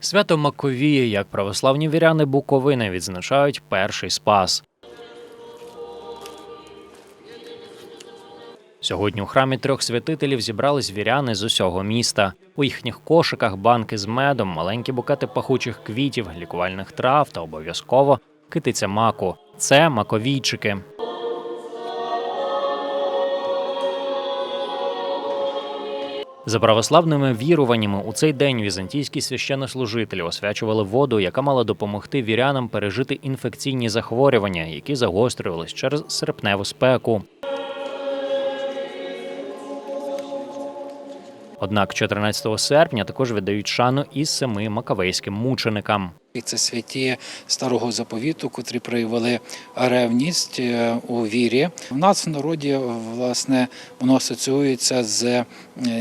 Свято Маковіє, як православні віряни Буковини, відзначають перший спас. Сьогодні у храмі трьох святителів зібрались віряни з усього міста. У їхніх кошиках банки з медом, маленькі букети пахучих квітів, лікувальних трав та обов'язково китиця маку. Це маковійчики. За православними віруваннями у цей день візантійські священнослужителі освячували воду, яка мала допомогти вірянам пережити інфекційні захворювання, які загострювались через серпневу спеку. Однак 14 серпня також віддають шану і семи макавейським мученикам. І це святі старого заповіту, котрі проявили ревність е, у вірі. В нас в народі власне воно асоціюється з е,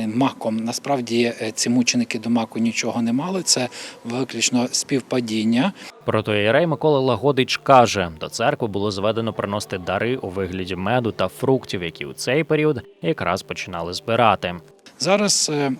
маком. Насправді е, ці мученики до маку нічого не мали. Це виключно співпадіння. Протоієрей Микола Лагодич каже, до церкви було зведено приносити дари у вигляді меду та фруктів, які у цей період якраз починали збирати. Зараз е,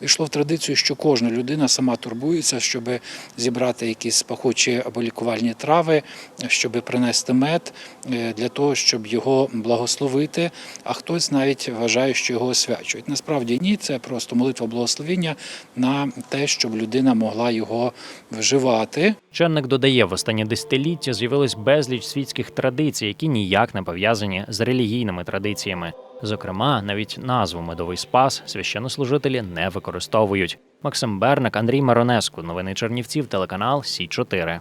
е, в традицію, що кожна людина сама турбується, щоб зібрати якісь пахучі або лікувальні трави, щоб принести мед е, для того, щоб його благословити. А хтось навіть вважає, що його освячують. Насправді ні, це просто молитва благословення на те, щоб людина могла його вживати. Ченник додає, в останні десятиліття з'явилось безліч світських традицій, які ніяк не пов'язані з релігійними традиціями. Зокрема, навіть назву медовий спас священнослужителі не використовують. Максим Берник, Андрій Маронеску. Новини Чернівців, телеканал Сі 4